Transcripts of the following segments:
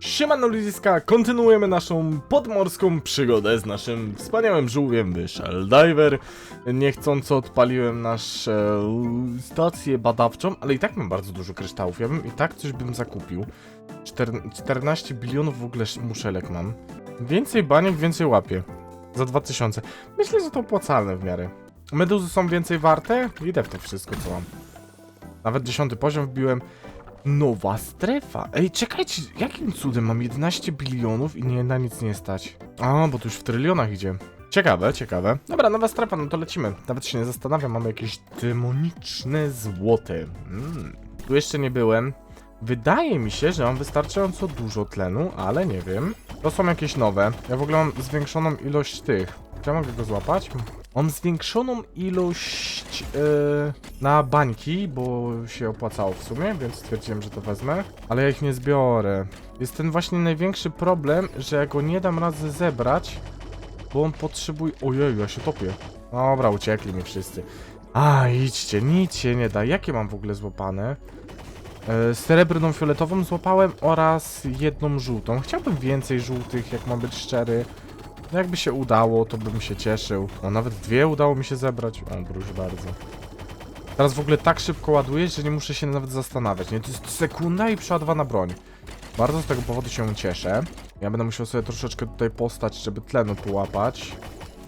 Siemano ludziska, kontynuujemy naszą podmorską przygodę z naszym wspaniałym żółwiem Wyszel Diver. Niechcąco odpaliłem naszą stację badawczą, ale i tak mam bardzo dużo kryształów. Ja bym i tak coś bym zakupił. Czter 14 bilionów w ogóle muszelek mam. Więcej baniek, więcej łapie. Za 2000. Myślę, że to opłacalne w miarę. Meduzy są więcej warte? Idę w to wszystko, co mam. Nawet 10 poziom wbiłem. Nowa strefa. Ej, czekajcie, jakim cudem mam 11 bilionów i nie, na nic nie stać? A, bo tu już w trylionach idzie. Ciekawe, ciekawe. Dobra, nowa strefa, no to lecimy. Nawet się nie zastanawiam, mamy jakieś demoniczne złote. Mm. Tu jeszcze nie byłem. Wydaje mi się, że mam wystarczająco dużo tlenu, ale nie wiem. To są jakieś nowe. Ja w ogóle mam zwiększoną ilość tych. Czy ja mogę go złapać? Mam zwiększoną ilość yy, na bańki, bo się opłacało w sumie, więc stwierdziłem, że to wezmę. Ale ja ich nie zbiorę. Jest ten właśnie największy problem, że ja go nie dam razy zebrać, bo on potrzebuje... Ojej, ja się topię. Dobra, uciekli mi wszyscy. A, idźcie, nic się nie da. Jakie mam w ogóle złapane? E, Srebrną fioletową złapałem oraz jedną żółtą. Chciałbym więcej żółtych, jak mam być szczery. No Jakby się udało, to bym się cieszył. O, nawet dwie udało mi się zebrać. O, proszę bardzo. Teraz w ogóle tak szybko ładuję, że nie muszę się nawet zastanawiać. Nie, to jest sekunda i przeładowana broń. Bardzo z tego powodu się cieszę. Ja będę musiał sobie troszeczkę tutaj postać, żeby tlenu połapać.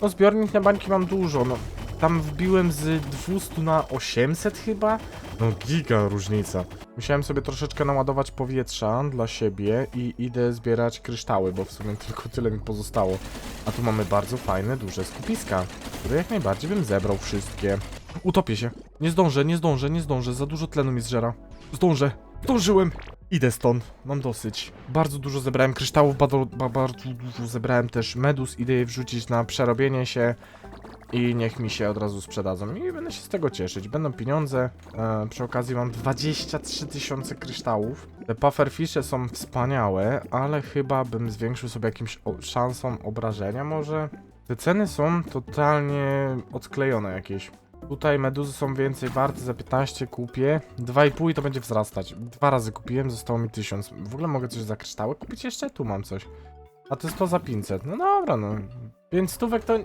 No zbiornik na bańki mam dużo, no. Tam wbiłem z 200 na 800 chyba? No giga różnica. Musiałem sobie troszeczkę naładować powietrza dla siebie i idę zbierać kryształy, bo w sumie tylko tyle mi pozostało. A tu mamy bardzo fajne, duże skupiska, które jak najbardziej bym zebrał wszystkie. Utopię się. Nie zdążę, nie zdążę, nie zdążę. Za dużo tlenu mi zżera. Zdążę. Zdążyłem. Idę stąd. Mam dosyć. Bardzo dużo zebrałem kryształów, bardzo, ba- bardzo dużo zebrałem też medus. Idę je wrzucić na przerobienie się i niech mi się od razu sprzedadzą. I będę się z tego cieszyć. Będą pieniądze. E, przy okazji mam 23 tysiące kryształów. Te pufferfisze są wspaniałe, ale chyba bym zwiększył sobie jakimś szansą obrażenia może. Te ceny są totalnie odklejone jakieś. Tutaj meduzy są więcej warte, za 15 kupię. 2,5 i to będzie wzrastać. Dwa razy kupiłem, zostało mi 1000. W ogóle mogę coś za kryształy kupić jeszcze? Tu mam coś. A to jest to za 500. No dobra, no. Więc stówek to y,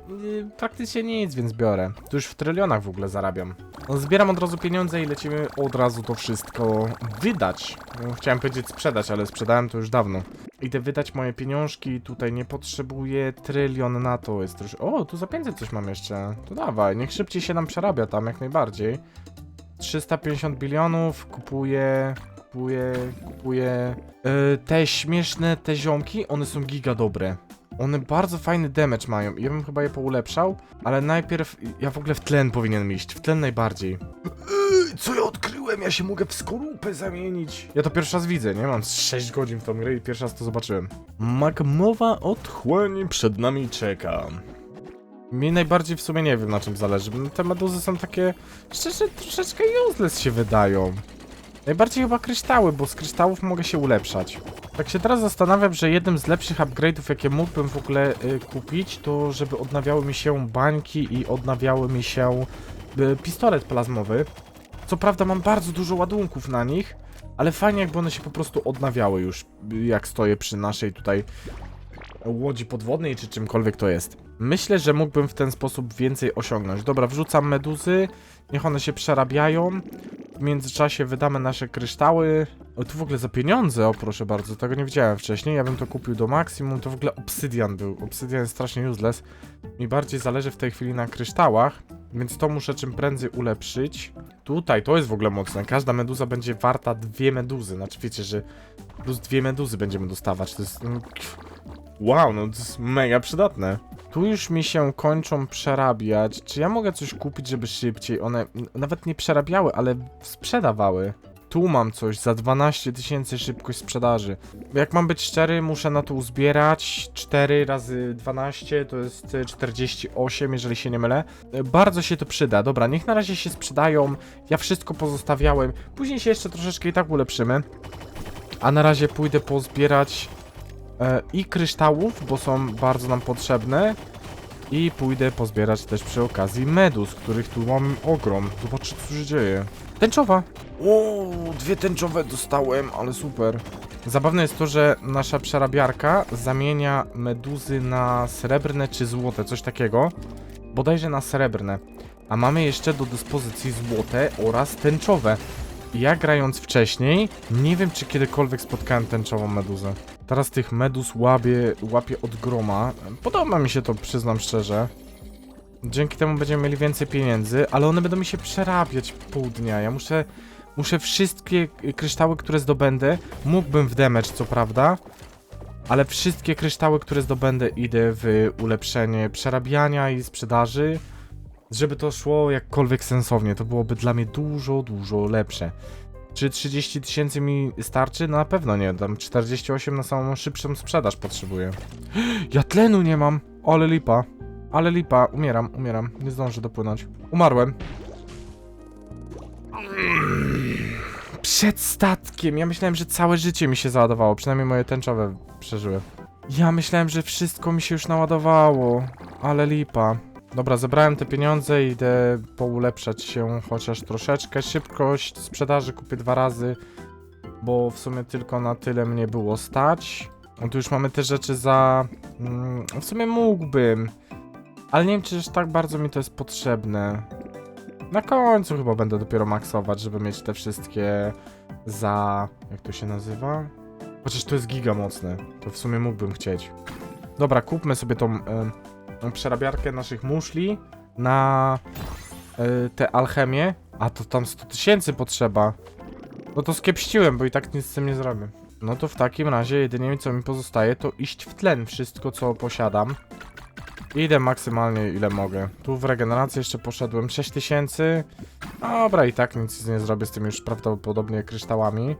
praktycznie nic, więc biorę. Tu już w trylionach w ogóle zarabiam. Zbieram od razu pieniądze i lecimy od razu to wszystko wydać. No, chciałem powiedzieć sprzedać, ale sprzedałem to już dawno. Idę wydać moje pieniążki, tutaj nie potrzebuję trylion na to, jest trosz... O, tu za 500 coś mam jeszcze. To dawaj, niech szybciej się nam przerabia tam, jak najbardziej. 350 bilionów, kupuję, kupuję, kupuję. Yy, te śmieszne, te ziomki, one są giga dobre. One bardzo fajny damage mają i ja bym chyba je poulepszał, ale najpierw ja w ogóle w tlen powinien iść, w tlen najbardziej. Co ja odkryłem? Ja się mogę w skorupę zamienić. Ja to pierwszy raz widzę, nie? Mam z 6 godzin w tą grę i pierwszy raz to zobaczyłem. Magmowa otchłań przed nami czeka. Mi najbardziej w sumie nie wiem na czym zależy. Te meduzy są takie, szczerze, troszeczkę useless się wydają. Najbardziej chyba kryształy, bo z kryształów mogę się ulepszać. Tak się teraz zastanawiam, że jednym z lepszych upgrade'ów, jakie mógłbym w ogóle y, kupić, to żeby odnawiały mi się bańki i odnawiały mi się y, pistolet plazmowy. Co prawda mam bardzo dużo ładunków na nich, ale fajnie jakby one się po prostu odnawiały już, jak stoję przy naszej tutaj łodzi podwodnej, czy czymkolwiek to jest. Myślę, że mógłbym w ten sposób więcej osiągnąć. Dobra, wrzucam meduzy, niech one się przerabiają. W międzyczasie wydamy nasze kryształy. O, tu w ogóle za pieniądze, o proszę bardzo, tego nie widziałem wcześniej. Ja bym to kupił do maksimum. To w ogóle obsydian był. Obsydian jest strasznie useless. Mi bardziej zależy w tej chwili na kryształach, więc to muszę czym prędzej ulepszyć. Tutaj, to jest w ogóle mocne. Każda meduza będzie warta dwie meduzy. Znaczy wiecie, że plus dwie meduzy będziemy dostawać. To jest... Wow, no to jest mega przydatne. Tu już mi się kończą przerabiać. Czy ja mogę coś kupić, żeby szybciej? One nawet nie przerabiały, ale sprzedawały. Tu mam coś za 12 tysięcy szybkość sprzedaży. Jak mam być szczery, muszę na to uzbierać 4 razy 12 to jest e, 48, jeżeli się nie mylę. Bardzo się to przyda. Dobra, niech na razie się sprzedają. Ja wszystko pozostawiałem. Później się jeszcze troszeczkę i tak ulepszymy. A na razie pójdę pozbierać i kryształów, bo są bardzo nam potrzebne. I pójdę pozbierać też przy okazji medus, których tu mam ogrom. Zobaczcie, co się dzieje. Tęczowa! O, dwie tęczowe dostałem, ale super. Zabawne jest to, że nasza przerabiarka zamienia meduzy na srebrne czy złote, coś takiego. Bodajże na srebrne. A mamy jeszcze do dyspozycji złote oraz tęczowe. Ja grając wcześniej, nie wiem czy kiedykolwiek spotkałem tęczową meduzę. Teraz tych meduz łapię, łapię od groma. Podoba mi się to, przyznam szczerze. Dzięki temu będziemy mieli więcej pieniędzy, ale one będą mi się przerabiać pół dnia. Ja muszę, muszę wszystkie kryształy, które zdobędę, mógłbym w damage, co prawda, ale wszystkie kryształy, które zdobędę, idę w ulepszenie przerabiania i sprzedaży, żeby to szło jakkolwiek sensownie. To byłoby dla mnie dużo, dużo lepsze. Czy 30 tysięcy mi starczy? No na pewno nie. Tam 48 na samą szybszą sprzedaż potrzebuję. Ja tlenu nie mam! Ale lipa. Ale lipa. Umieram, umieram. Nie zdążę dopłynąć. Umarłem. Przed statkiem. Ja myślałem, że całe życie mi się załadowało. Przynajmniej moje tęczowe przeżyły. Ja myślałem, że wszystko mi się już naładowało. Ale lipa. Dobra, zebrałem te pieniądze i idę poulepszać się chociaż troszeczkę. Szybkość sprzedaży kupię dwa razy, bo w sumie tylko na tyle mnie było stać. No tu już mamy te rzeczy za... Mm, w sumie mógłbym, ale nie wiem, czy aż tak bardzo mi to jest potrzebne. Na końcu chyba będę dopiero maksować, żeby mieć te wszystkie za... jak to się nazywa? Chociaż to jest giga mocne, to w sumie mógłbym chcieć. Dobra, kupmy sobie tą... tą przerabiarkę naszych muszli na y, tę alchemię. A to tam 100 tysięcy potrzeba. No to skiepściłem, bo i tak nic z tym nie zrobię. No to w takim razie jedynie co mi pozostaje to iść w tlen wszystko co posiadam. Idę maksymalnie ile mogę. Tu w regenerację jeszcze poszedłem 6000. Dobra i tak nic nie zrobię z tym już prawdopodobnie kryształami.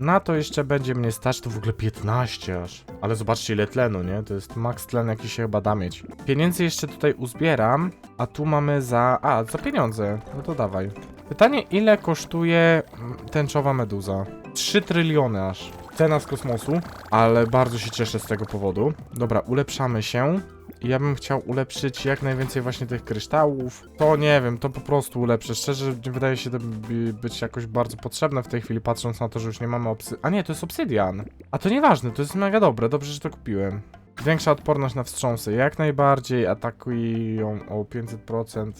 Na to jeszcze będzie mnie stać, to w ogóle 15 aż. Ale zobaczcie ile tlenu, nie? To jest max tlen jaki się chyba da mieć. Pieniędzy jeszcze tutaj uzbieram, a tu mamy za... A, za pieniądze. No to dawaj. Pytanie, ile kosztuje mm, tęczowa meduza? 3 tryliony aż. Cena z kosmosu, ale bardzo się cieszę z tego powodu. Dobra, ulepszamy się. Ja bym chciał ulepszyć jak najwięcej właśnie tych kryształów. To nie wiem, to po prostu ulepszę. Szczerze, wydaje się to by- być jakoś bardzo potrzebne w tej chwili, patrząc na to, że już nie mamy obsy... A nie, to jest obsydian. A to nieważne, to jest mega dobre, dobrze, że to kupiłem. Większa odporność na wstrząsy, jak najbardziej. Atakują o 500%.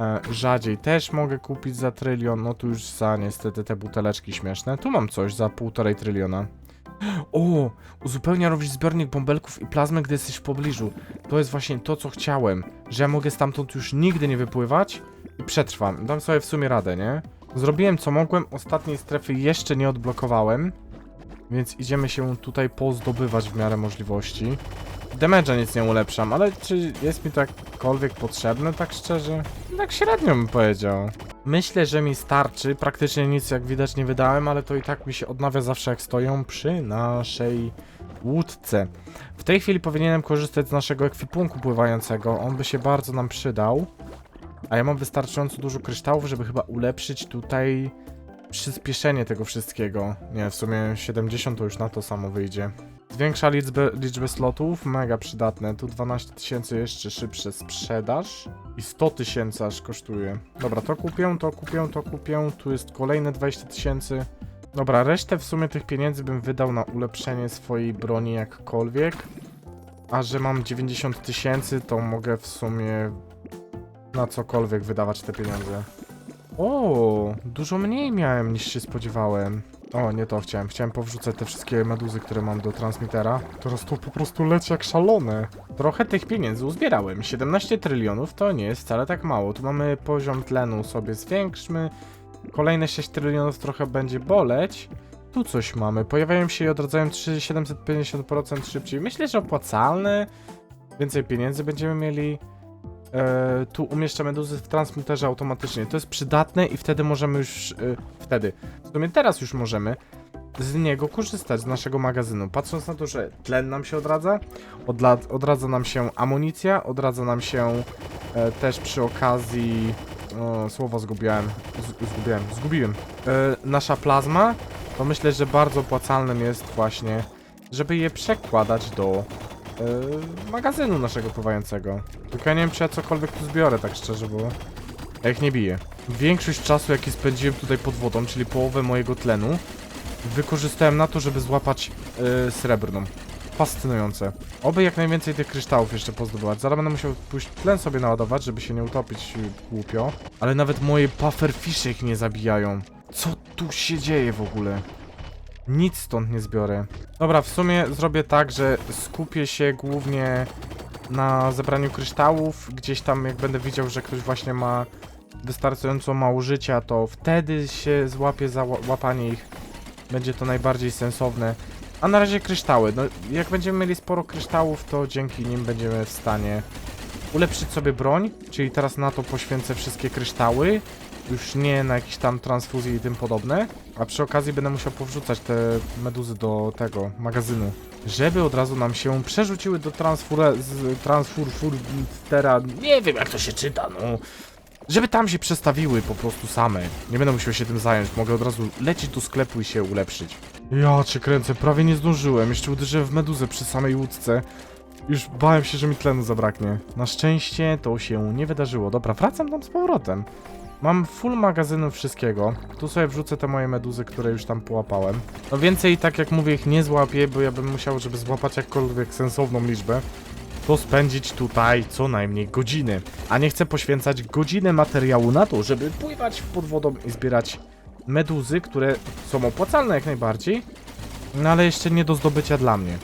E, rzadziej też mogę kupić za trylion. No tu już za niestety te buteleczki śmieszne. Tu mam coś za półtorej tryliona. O, uzupełnia również zbiornik bąbelków i plazmy, gdy jesteś w pobliżu. To jest właśnie to, co chciałem. Że ja mogę stamtąd już nigdy nie wypływać i przetrwam. Dam sobie w sumie radę, nie? Zrobiłem co mogłem, ostatniej strefy jeszcze nie odblokowałem. Więc idziemy się tutaj pozdobywać w miarę możliwości. Damage'a nic nie ulepszam, ale czy jest mi to jakkolwiek potrzebne, tak szczerze? Tak średnio bym powiedział. Myślę, że mi starczy. Praktycznie nic jak widać nie wydałem, ale to i tak mi się odnawia zawsze jak stoją przy naszej łódce. W tej chwili powinienem korzystać z naszego ekwipunku pływającego. On by się bardzo nam przydał. A ja mam wystarczająco dużo kryształów, żeby chyba ulepszyć tutaj przyspieszenie tego wszystkiego. Nie, w sumie 70 to już na to samo wyjdzie. Zwiększa liczbę, liczbę slotów, mega przydatne. Tu 12 tysięcy jeszcze szybsze sprzedaż. I 100 tysięcy aż kosztuje. Dobra, to kupię, to kupię, to kupię. Tu jest kolejne 20 tysięcy. Dobra, resztę w sumie tych pieniędzy bym wydał na ulepszenie swojej broni jakkolwiek. A że mam 90 tysięcy, to mogę w sumie na cokolwiek wydawać te pieniądze. O, dużo mniej miałem niż się spodziewałem. O, nie to chciałem. Chciałem powrzucać te wszystkie meduzy, które mam do transmitera. Teraz to po prostu leci jak szalone. Trochę tych pieniędzy uzbierałem. 17 trylionów to nie jest wcale tak mało. Tu mamy poziom tlenu sobie zwiększmy. Kolejne 6 trylionów trochę będzie boleć. Tu coś mamy. Pojawiają się i odradzają 3, 750% szybciej. Myślę, że opłacalne. Więcej pieniędzy będziemy mieli. E, tu umieszczę meduzy w transmitterze automatycznie. To jest przydatne i wtedy możemy już. E, wtedy. W sumie teraz już możemy z niego korzystać, z naszego magazynu. Patrząc na to, że tlen nam się odradza, odla, odradza nam się amunicja, odradza nam się e, też przy okazji. O, słowo zgubiłem. Z, zgubiłem. Zgubiłem. E, nasza plazma, to myślę, że bardzo opłacalnym jest właśnie, żeby je przekładać do e, magazynu naszego pływającego. Tylko ja nie wiem, czy ja cokolwiek tu zbiorę, tak szczerze, bo ja ich nie biję. Większość czasu, jaki spędziłem tutaj pod wodą, czyli połowę mojego tlenu, wykorzystałem na to, żeby złapać yy, srebrną. Fascynujące. Oby jak najwięcej tych kryształów jeszcze pozdobywać. Zaraz będę musiał pójść tlen sobie naładować, żeby się nie utopić yy, głupio. Ale nawet moje pufferfisze ich nie zabijają. Co tu się dzieje w ogóle? Nic stąd nie zbiorę. Dobra, w sumie zrobię tak, że skupię się głównie na zebraniu kryształów. Gdzieś tam jak będę widział, że ktoś właśnie ma wystarczająco mało życia, to wtedy się złapie za ła- łapanie ich. Będzie to najbardziej sensowne. A na razie kryształy. No, jak będziemy mieli sporo kryształów, to dzięki nim będziemy w stanie ulepszyć sobie broń. Czyli teraz na to poświęcę wszystkie kryształy. Już nie na jakieś tam transfuzje i tym podobne. A przy okazji będę musiał powrzucać te meduzy do tego magazynu. Żeby od razu nam się przerzuciły do transfura... z transfur... Furstera... Nie wiem jak to się czyta, no. Żeby tam się przestawiły po prostu same. Nie będę musiał się tym zająć. Mogę od razu lecieć do sklepu i się ulepszyć. Ja cię kręcę, prawie nie zdążyłem. Jeszcze uderzyłem w meduzę przy samej łódce. Już bałem się, że mi tlenu zabraknie. Na szczęście to się nie wydarzyło. Dobra, wracam tam z powrotem. Mam full magazynu wszystkiego. Tu sobie wrzucę te moje meduzy, które już tam połapałem. No więcej, tak jak mówię, ich nie złapię, bo ja bym musiał, żeby złapać jakkolwiek sensowną liczbę, to spędzić tutaj co najmniej godziny. A nie chcę poświęcać godziny materiału na to, żeby pływać pod wodą i zbierać meduzy, które są opłacalne jak najbardziej, no ale jeszcze nie do zdobycia dla mnie.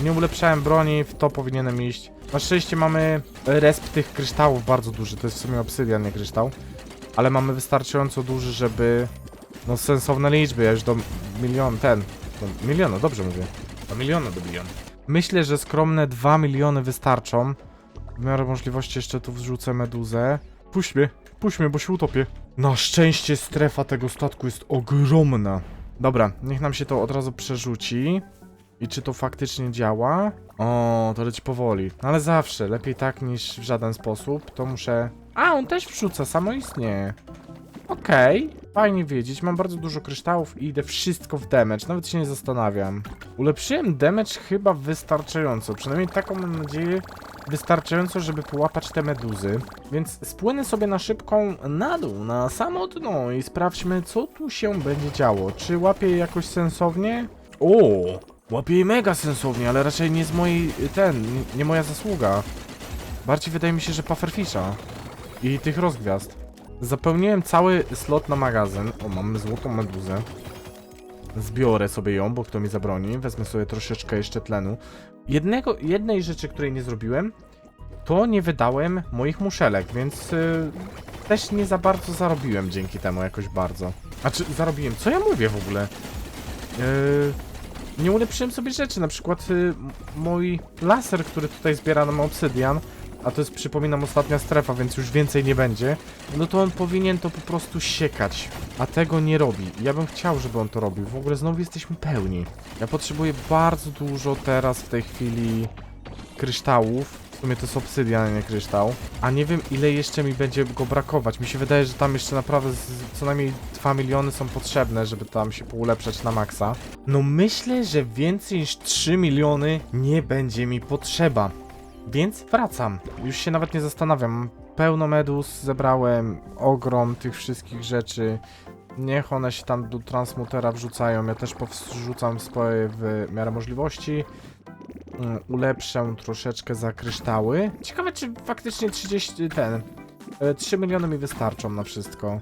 Nie ulepszałem broni, w to powinienem iść. Na szczęście mamy resp tych kryształów bardzo duży, to jest w sumie obsydian, nie kryształ. Ale mamy wystarczająco duży, żeby... No sensowne liczby, ja już do milion, ten... Do miliona, dobrze mówię. Do miliona dobijam. Myślę, że skromne 2 miliony wystarczą. W miarę możliwości jeszcze tu wrzucę meduzę. Puść mnie, puść mnie, bo się utopię. Na szczęście strefa tego statku jest ogromna. Dobra, niech nam się to od razu przerzuci. I czy to faktycznie działa? O, to leci powoli. No ale zawsze, lepiej tak niż w żaden sposób. To muszę... A, on też wrzuca, samoistnie. Okej, fajnie wiedzieć. Mam bardzo dużo kryształów i idę wszystko w damage. Nawet się nie zastanawiam. Ulepszyłem damage chyba wystarczająco. Przynajmniej taką mam nadzieję. Wystarczająco, żeby połapać te meduzy. Więc spłynę sobie na szybką na dół, na samo dno i sprawdźmy, co tu się będzie działo. Czy łapię je jakoś sensownie? O! Łapię je mega sensownie, ale raczej nie z mojej... ten... nie moja zasługa. Bardziej wydaje mi się, że pufferfisha. I tych rozgwiazd. Zapełniłem cały slot na magazyn. O, mamy złotą meduzę. Zbiorę sobie ją, bo kto mi zabroni. Wezmę sobie troszeczkę jeszcze tlenu. Jednego, jednej rzeczy, której nie zrobiłem, to nie wydałem moich muszelek, więc y, też nie za bardzo zarobiłem dzięki temu jakoś bardzo. A czy zarobiłem? Co ja mówię w ogóle? Yy, nie ulepszyłem sobie rzeczy, na przykład y, m- mój laser, który tutaj zbiera nam obsydian, a to jest, przypominam, ostatnia strefa, więc już więcej nie będzie, no to on powinien to po prostu siekać, a tego nie robi. Ja bym chciał, żeby on to robił. W ogóle znowu jesteśmy pełni. Ja potrzebuję bardzo dużo teraz w tej chwili kryształów. W sumie to jest obsydian, nie kryształ. A nie wiem, ile jeszcze mi będzie go brakować. Mi się wydaje, że tam jeszcze naprawdę z, co najmniej 2 miliony są potrzebne, żeby tam się poulepszać na maksa. No myślę, że więcej niż 3 miliony nie będzie mi potrzeba. Więc wracam. Już się nawet nie zastanawiam. Pełno medus zebrałem, ogrom tych wszystkich rzeczy. Niech one się tam do transmutera wrzucają. Ja też powrzucam swoje w miarę możliwości. Mm, Ulepszę troszeczkę za kryształy. Ciekawe, czy faktycznie 30 ten. e, 3 miliony mi wystarczą na wszystko.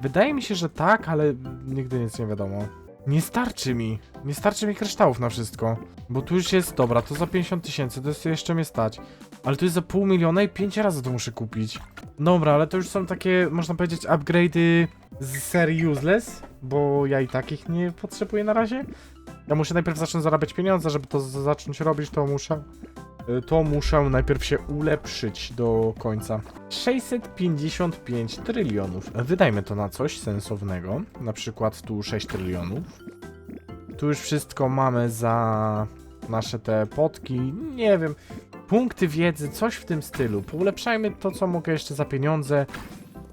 Wydaje mi się, że tak, ale nigdy nic nie wiadomo. Nie starczy mi. Nie starczy mi kryształów na wszystko. Bo tu już jest, dobra, to za 50 tysięcy, to jest jeszcze mnie stać. Ale to jest za pół miliona i 5 razy to muszę kupić. Dobra, ale to już są takie, można powiedzieć, upgrade'y z serii useless, bo ja i tak ich nie potrzebuję na razie. Ja muszę najpierw zacząć zarabiać pieniądze, żeby to zacząć robić, to muszę... y, To muszę najpierw się ulepszyć do końca. 655 trylionów. Wydajmy to na coś sensownego. Na przykład tu 6 trylionów. Tu już wszystko mamy za nasze te potki. Nie wiem. Punkty wiedzy, coś w tym stylu. Poulepszajmy to, co mogę jeszcze za pieniądze.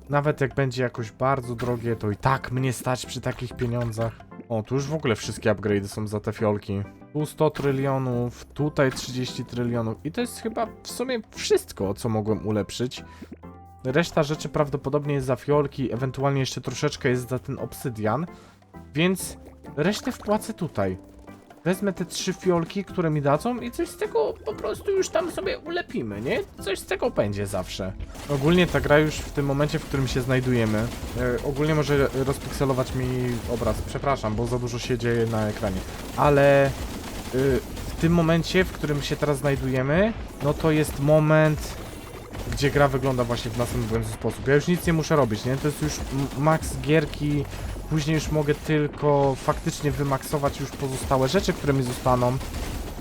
Nawet jak będzie jakoś bardzo drogie, to i tak mnie stać przy takich pieniądzach. O, tu już w ogóle wszystkie upgrade'y są za te fiolki. Tu 100 trylionów, tutaj 30 trylionów. I to jest chyba w sumie wszystko, co mogłem ulepszyć. Reszta rzeczy prawdopodobnie jest za fiolki, ewentualnie jeszcze troszeczkę jest za ten obsydian. Więc Resztę wpłacę tutaj. Wezmę te trzy fiolki, które mi dadzą i coś z tego po prostu już tam sobie ulepimy, nie? Coś z tego będzie zawsze. Ogólnie ta gra już w tym momencie, w którym się znajdujemy, e, ogólnie może rozpikselować mi obraz. Przepraszam, bo za dużo się dzieje na ekranie. Ale y, w tym momencie, w którym się teraz znajdujemy, no to jest moment, gdzie gra wygląda właśnie w następujący sposób. Ja już nic nie muszę robić, nie? To jest już max gierki, później już mogę tylko faktycznie wymaksować już pozostałe rzeczy, które mi zostaną,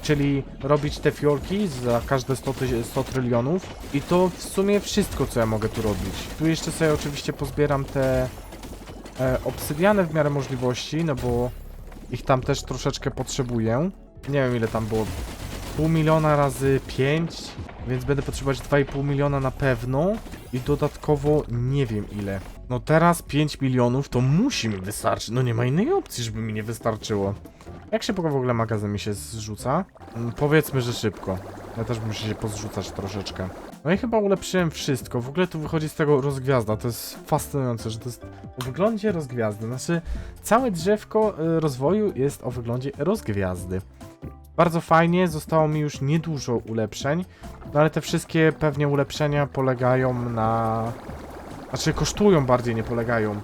czyli robić te fiolki za każde 100, tyś- 100 trylionów i to w sumie wszystko, co ja mogę tu robić. Tu jeszcze sobie oczywiście pozbieram te e, w miarę możliwości, no bo ich tam też troszeczkę potrzebuję. Nie wiem ile tam było. Pół miliona razy 5, więc będę potrzebować 2,5 miliona na pewno i dodatkowo nie wiem ile. No teraz 5 milionów to musi mi wystarczyć. No nie ma innej opcji, żeby mi nie wystarczyło. Jak szybko w ogóle magazyn mi się zrzuca? Mm, Powiedzmy, że szybko. Ja też muszę się pozrzucać troszeczkę. No i chyba ulepszyłem wszystko. W ogóle tu wychodzi z tego rozgwiazda. To jest fascynujące, że to jest o wyglądzie rozgwiazdy. Znaczy, całe drzewko y, rozwoju jest o wyglądzie rozgwiazdy. Bardzo fajnie, zostało mi już niedużo ulepszeń, no ale te wszystkie pewnie ulepszenia polegają na... Znaczy kosztują bardziej, nie polegają.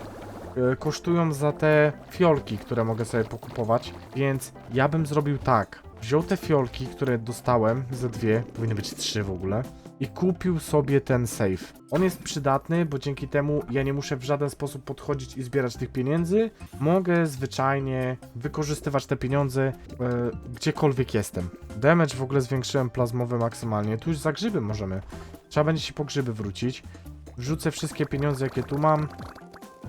E, Kosztują za te fiolki, które mogę sobie pokupować, więc ja bym zrobił tak. Wziął te fiolki, które dostałem, ze dwie, powinny być trzy w ogóle, i kupił sobie ten safe. On jest przydatny, bo dzięki temu ja nie muszę w żaden sposób podchodzić i zbierać tych pieniędzy. Mogę zwyczajnie wykorzystywać te pieniądze e, gdziekolwiek jestem. Damage w ogóle zwiększyłem plazmowy maksymalnie. Tu już za grzyby możemy. Trzeba będzie się po grzyby wrócić. Wrzucę wszystkie pieniądze, jakie tu mam.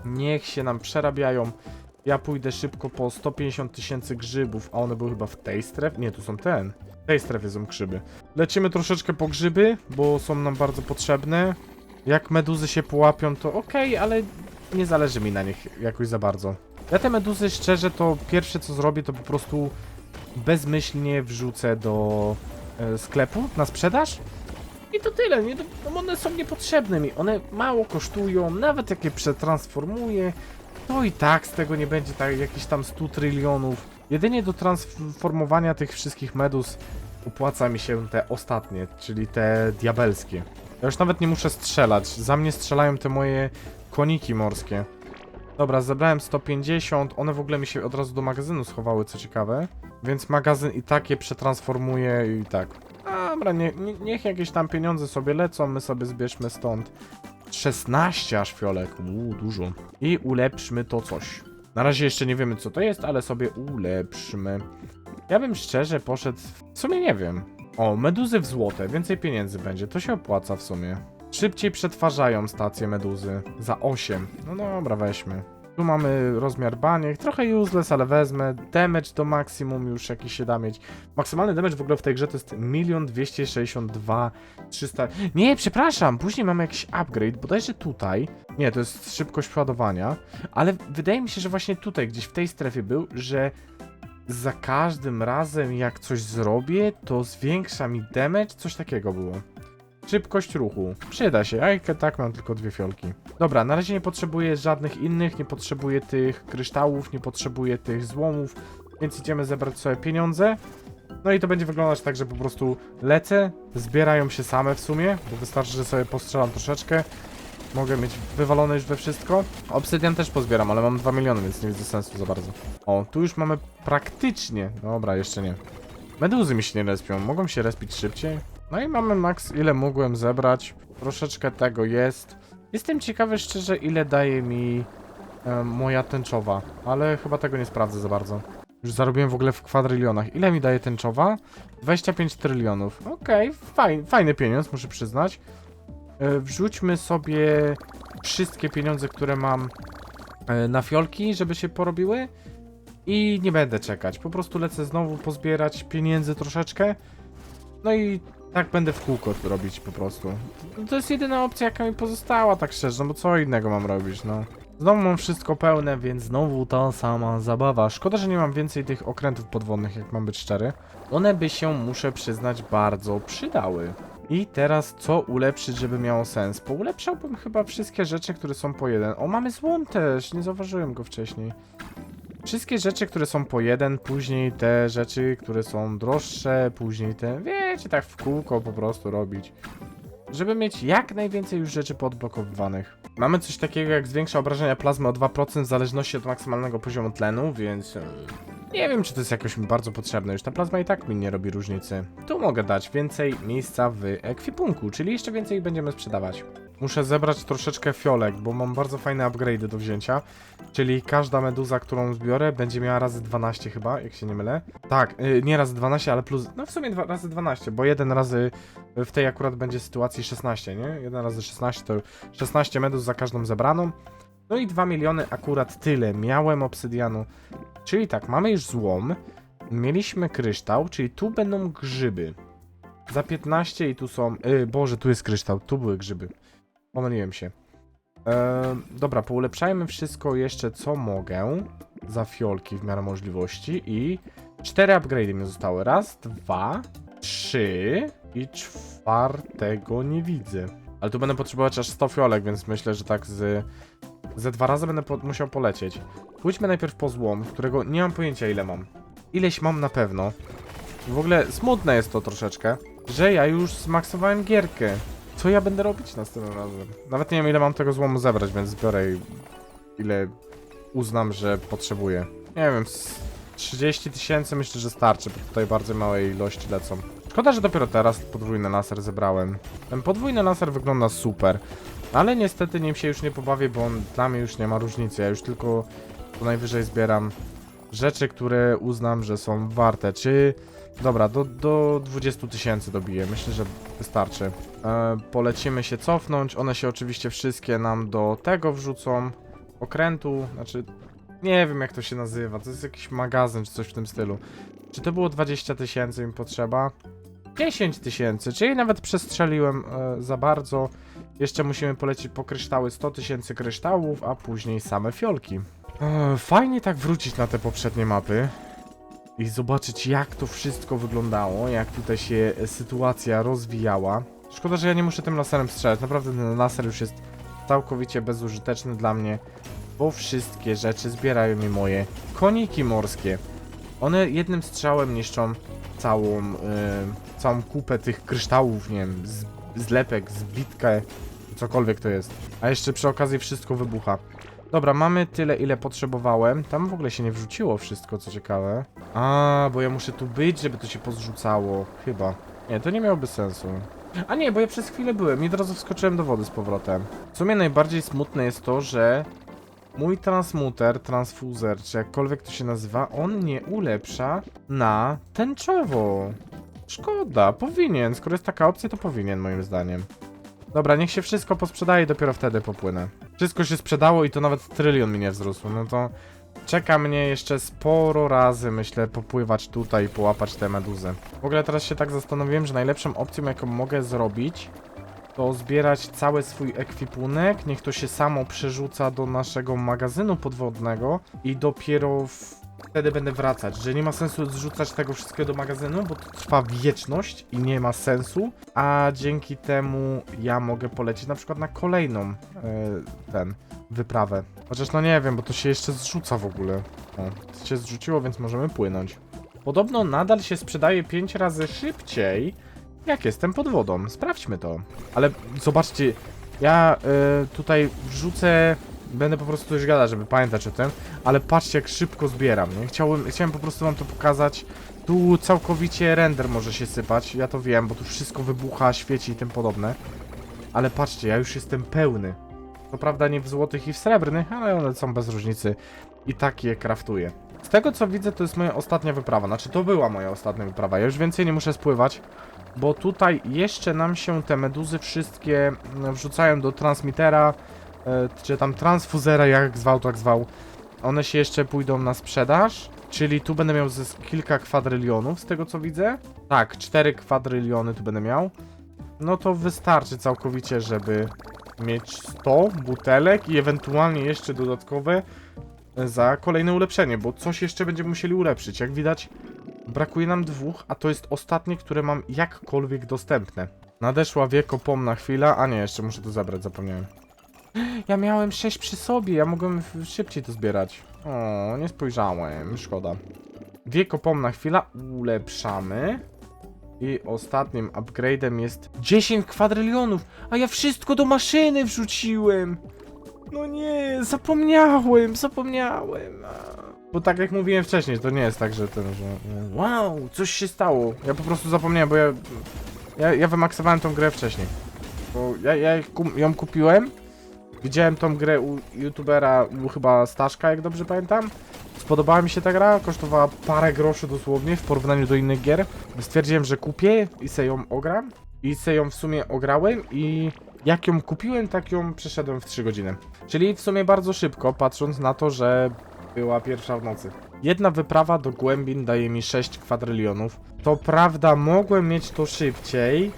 Niech się nam przerabiają. Ja pójdę szybko po 150 tysięcy grzybów, a one były chyba w tej strefie. Nie, tu są ten. W tej strefie są grzyby. Lecimy troszeczkę po grzyby, bo są nam bardzo potrzebne. Jak meduzy się połapią, to okej, ale nie zależy mi na nich jakoś za bardzo. Ja te meduzy, szczerze, to pierwsze co zrobię, to po prostu bezmyślnie wrzucę do e, sklepu na sprzedaż. I to tyle, nie? No, one są niepotrzebne mi. One mało kosztują, nawet jak je przetransformuję, to i tak z tego nie będzie tak jakichś tam 100 trylionów. Jedynie do transformowania tych wszystkich medus opłaca mi się te ostatnie, czyli te diabelskie. Ja już nawet nie muszę strzelać. Za mnie strzelają te moje koniki morskie. Dobra, zebrałem 150. One w ogóle mi się od razu do magazynu schowały, co ciekawe. Więc magazyn i tak je przetransformuje i tak. Dobra, nie, nie, niech jakieś tam pieniądze sobie lecą, my sobie zbierzmy stąd 16 aż fiolek. Uuu, dużo. I ulepszmy to coś. Na razie jeszcze nie wiemy co to jest, ale sobie ulepszmy. Ja bym szczerze poszedł. W sumie nie wiem. O, meduzy w złote, więcej pieniędzy będzie, to się opłaca w sumie. Szybciej przetwarzają stacje meduzy. Za 8. No dobra, weźmy. Tu mamy rozmiar baniek, trochę useless, ale wezmę. Damage do maksimum już jakiś się da mieć. Maksymalny damage w ogóle w tej grze to jest 1 262 300. Nie, przepraszam, później mamy jakiś upgrade, bodajże tutaj. Nie, to jest szybkość ładowania, ale wydaje mi się, że właśnie tutaj, gdzieś w tej strefie był, że za każdym razem jak coś zrobię, to zwiększa mi damage, coś takiego było. Szybkość ruchu. Przyda się, a tak mam tylko dwie fiolki. Dobra, na razie nie potrzebuję żadnych innych, nie potrzebuję tych kryształów, nie potrzebuję tych złomów, więc idziemy zebrać sobie pieniądze. No i to będzie wyglądać tak, że po prostu lecę, zbierają się same w sumie, bo wystarczy, że sobie postrzelam troszeczkę. Mogę mieć wywalone już we wszystko. Obsydian też pozbieram, ale mam 2 miliony, więc nie widzę sensu za bardzo. O, tu już mamy praktycznie... Dobra, jeszcze nie. Meduzy mi się nie respią, mogą się respić szybciej. No i mamy max, ile mogłem zebrać. Troszeczkę tego jest. Jestem ciekawy szczerze, ile daje mi e, moja tęczowa, ale chyba tego nie sprawdzę za bardzo. Już zarobiłem w ogóle w kwadrylionach. Ile mi daje tęczowa? 25 trylionów. Okej, fajny, fajny pieniądz, muszę przyznać. E, wrzućmy sobie wszystkie pieniądze, które mam e, na fiolki, żeby się porobiły. I nie będę czekać. Po prostu lecę znowu pozbierać pieniędzy troszeczkę. No i tak będę w kółko to robić po prostu. To jest jedyna opcja, jaka mi pozostała, tak szczerze, no bo co innego mam robić, no. Znowu mam wszystko pełne, więc znowu ta sama zabawa. Szkoda, że nie mam więcej tych okrętów podwodnych, jak mam być szczery. One by się, muszę przyznać, bardzo przydały. I teraz co ulepszyć, żeby miało sens? Poulepszałbym chyba wszystkie rzeczy, które są po jeden. O, mamy złom też, nie zauważyłem go wcześniej. Wszystkie rzeczy, które są po jeden, później te rzeczy, które są droższe, później te, wiecie, tak w kółko po prostu robić. Żeby mieć jak najwięcej już rzeczy podblokowywanych. Mamy coś takiego jak zwiększa obrażenia plazmy o 2% w zależności od maksymalnego poziomu tlenu, więc... e, Nie wiem, czy to jest jakoś mi bardzo potrzebne. Już ta plazma i tak mi nie robi różnicy. Tu mogę dać więcej miejsca w ekwipunku, czyli jeszcze więcej będziemy sprzedawać. Muszę zebrać troszeczkę fiolek, bo mam bardzo fajne upgrade do wzięcia. Czyli każda meduza, którą zbiorę, będzie miała razy 12 chyba, jak się nie mylę. Tak, yy, nie razy 12, ale plus. No w sumie dwa, razy 12, bo jeden razy w tej akurat będzie sytuacji 16, nie? Jeden razy 16 to 16 meduz za każdą zebraną. No i 2 miliony akurat tyle. Miałem obsydianu. Czyli tak, mamy już złom. Mieliśmy kryształ, czyli tu będą grzyby. Za 15 i tu są. Yy, Boże, tu jest kryształ, tu były grzyby. Pomyliłem się. Eee, dobra, poulepszajmy wszystko jeszcze co mogę za fiolki w miarę możliwości i cztery upgrade'y mi zostały. Raz, dwa, trzy i czwartego nie widzę. Ale tu będę potrzebować aż 100 fiolek, więc myślę, że tak z... Ze dwa razy będę po musiał polecieć. Pójdźmy najpierw po złom, którego nie mam pojęcia ile mam. Ileś mam na pewno. W ogóle smutne jest to troszeczkę, że ja już zmaksowałem gierkę. Co ja będę robić następnym razem? Nawet nie wiem ile mam tego złomu zebrać, więc zbiorę ile uznam, że potrzebuję. Nie wiem, z 30 tysięcy myślę, że starczy, bo tutaj bardzo małej ilości lecą. Szkoda, że dopiero teraz podwójny laser zebrałem. Ten podwójny laser wygląda super, ale niestety nim się już nie pobawię, bo on dla mnie już nie ma różnicy. Ja już tylko co najwyżej zbieram rzeczy, które uznam, że są warte. Czy... Dobra, do, do 20 tysięcy dobiję. Myślę, że wystarczy. E, polecimy się cofnąć. One się oczywiście wszystkie nam do tego wrzucą. Okrętu, znaczy nie wiem jak to się nazywa. To jest jakiś magazyn czy coś w tym stylu. Czy to było 20 tysięcy mi potrzeba? 10 tysięcy, czyli nawet przestrzeliłem e, za bardzo. Jeszcze musimy polecieć po kryształy 100 tysięcy kryształów, a później same fiolki. E, fajnie tak wrócić na te poprzednie mapy i zobaczyć jak to wszystko wyglądało, jak tutaj się sytuacja rozwijała. Szkoda, że ja nie muszę tym laserem strzelać. Naprawdę ten laser już jest całkowicie bezużyteczny dla mnie, bo wszystkie rzeczy zbierają mi moje koniki morskie. One jednym strzałem niszczą całą, e, całą kupę tych kryształów, nie wiem, z, zlepek, zbitkę, cokolwiek to jest. A jeszcze przy okazji wszystko wybucha. Dobra, mamy tyle, ile potrzebowałem. Tam w ogóle się nie wrzuciło wszystko, co ciekawe. A, bo ja muszę tu być, żeby to się pozrzucało. Chyba. Nie, to nie miałoby sensu. A nie, bo ja przez chwilę byłem i od razu wskoczyłem do wody z powrotem. W sumie najbardziej smutne jest to, że mój transmuter, transfuzer, czy jakkolwiek to się nazywa, on nie ulepsza na tęczowo. Szkoda, powinien. Skoro jest taka opcja, to powinien moim zdaniem. Dobra, niech się wszystko posprzedaje i dopiero wtedy popłynę. Wszystko się sprzedało i to nawet trylion mi nie wzrósł, no to czeka mnie jeszcze sporo razy, myślę, popływać tutaj i połapać te meduzy. W ogóle teraz się tak zastanowiłem, że najlepszą opcją, jaką mogę zrobić, to zbierać cały swój ekwipunek, niech to się samo przerzuca do naszego magazynu podwodnego i dopiero w... wtedy będę wracać, że nie ma sensu zrzucać tego wszystkiego do magazynu, bo to trwa wieczność i nie ma sensu, a dzięki temu ja mogę polecieć na przykład na kolejną e, ten wyprawę. Chociaż no nie wiem, bo to się jeszcze zrzuca w ogóle. O, to się zrzuciło, więc możemy płynąć. Podobno nadal się sprzedaje 5 razy szybciej, jak jestem pod wodą. Sprawdźmy to. Ale zobaczcie, ja y, tutaj wrzucę. Będę po prostu już gadać, żeby pamiętać o tym, ale patrzcie jak szybko zbieram, nie? Chciałem, chciałem po prostu wam to pokazać. Tu całkowicie render może się sypać, ja to wiem, bo tu wszystko wybucha, świeci i tym podobne. Ale patrzcie, ja już jestem pełny. Co prawda nie w złotych i w srebrnych, ale one są bez różnicy. I tak je kraftuję. Z tego co widzę, to jest moja ostatnia wyprawa. Znaczy, to była moja ostatnia wyprawa. Ja już więcej nie muszę spływać, bo tutaj jeszcze nam się te meduzy wszystkie wrzucają do transmitera, czy tam transfuzera, jak zwał, tak zwał. One się jeszcze pójdą na sprzedaż, czyli tu będę miał ze kilka kwadrylionów, z tego co widzę. Tak, 4 kwadryliony tu będę miał. No to wystarczy całkowicie, żeby mieć 100 butelek i ewentualnie jeszcze dodatkowe za kolejne ulepszenie, bo coś jeszcze będziemy musieli ulepszyć. Jak widać, brakuje nam dwóch, a to jest ostatnie, które mam jakkolwiek dostępne. Nadeszła wiekopomna chwila, a nie, jeszcze muszę to zabrać, zapomniałem. Ja miałem 6 przy sobie, ja mogłem szybciej to zbierać. O, nie spojrzałem, szkoda. Wieko pomna chwila, ulepszamy. I ostatnim upgrade'em jest 10 kwadrylionów, a ja wszystko do maszyny wrzuciłem. No nie, zapomniałem, zapomniałem. Bo tak jak mówiłem wcześniej, to nie jest tak, że ten, że wow, coś się stało. Ja po prostu zapomniałem, bo ja ja, ja wymaksowałem tą grę wcześniej. Bo ja, ja ją kupiłem. Widziałem tą grę u youtubera, u chyba Staszka, jak dobrze pamiętam. Spodobała mi się ta gra, kosztowała parę groszy dosłownie w porównaniu do innych gier. Stwierdziłem, że kupię i se ją ogram. I se ją w sumie ograłem i jak ją kupiłem, tak ją przeszedłem w 3 godziny. Czyli w sumie bardzo szybko, patrząc na to, że była pierwsza w nocy. Jedna wyprawa do głębin daje mi 6 kwadrylionów. To prawda, mogłem mieć to szybciej,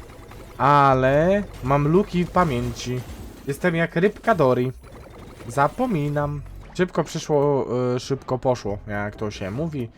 ale mam luki w pamięci. Jestem jak rybka Dory. Zapominam. Szybko przyszło, y, szybko poszło, jak to się mówi.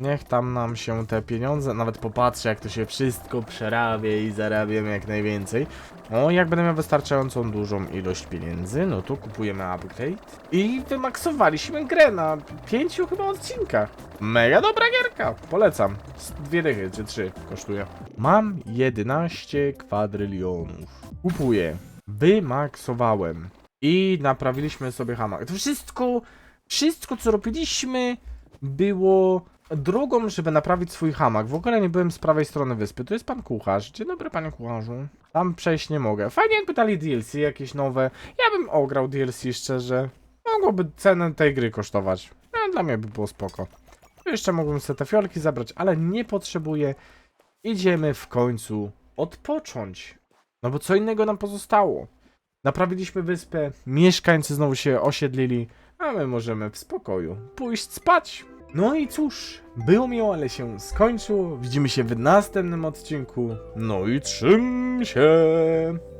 Niech tam nam się te pieniądze, nawet popatrzę jak to się wszystko przerabia i zarabiam jak najwięcej. O, jak będę miał wystarczającą dużą ilość pieniędzy, no to kupujemy upgrade. I wymaksowaliśmy grę na pięciu chyba odcinkach. Mega dobra gierka, polecam. Dwie dychy czy trzy kosztuje. Mam 11 kwadrylionów. Kupuję. Wymaksowałem. I naprawiliśmy sobie hamak. To wszystko, wszystko co robiliśmy było drogą, żeby naprawić swój hamak. W ogóle nie byłem z prawej strony wyspy. Tu jest pan kucharz. Dzień dobry, panie kucharzu. Tam przejść nie mogę. Fajnie jakby dali DLC jakieś nowe. Ja bym ograł DLC szczerze. Mogłoby cenę tej gry kosztować. No, dla mnie by było spoko. Jeszcze mógłbym sobie te fiolki zabrać, ale nie potrzebuję. Idziemy w końcu odpocząć. No bo co innego nam pozostało? Naprawiliśmy wyspę, mieszkańcy znowu się osiedlili, a my możemy w spokoju pójść spać. No i cóż, było miło, ale się skończyło. Widzimy się w następnym odcinku. No i trzym się.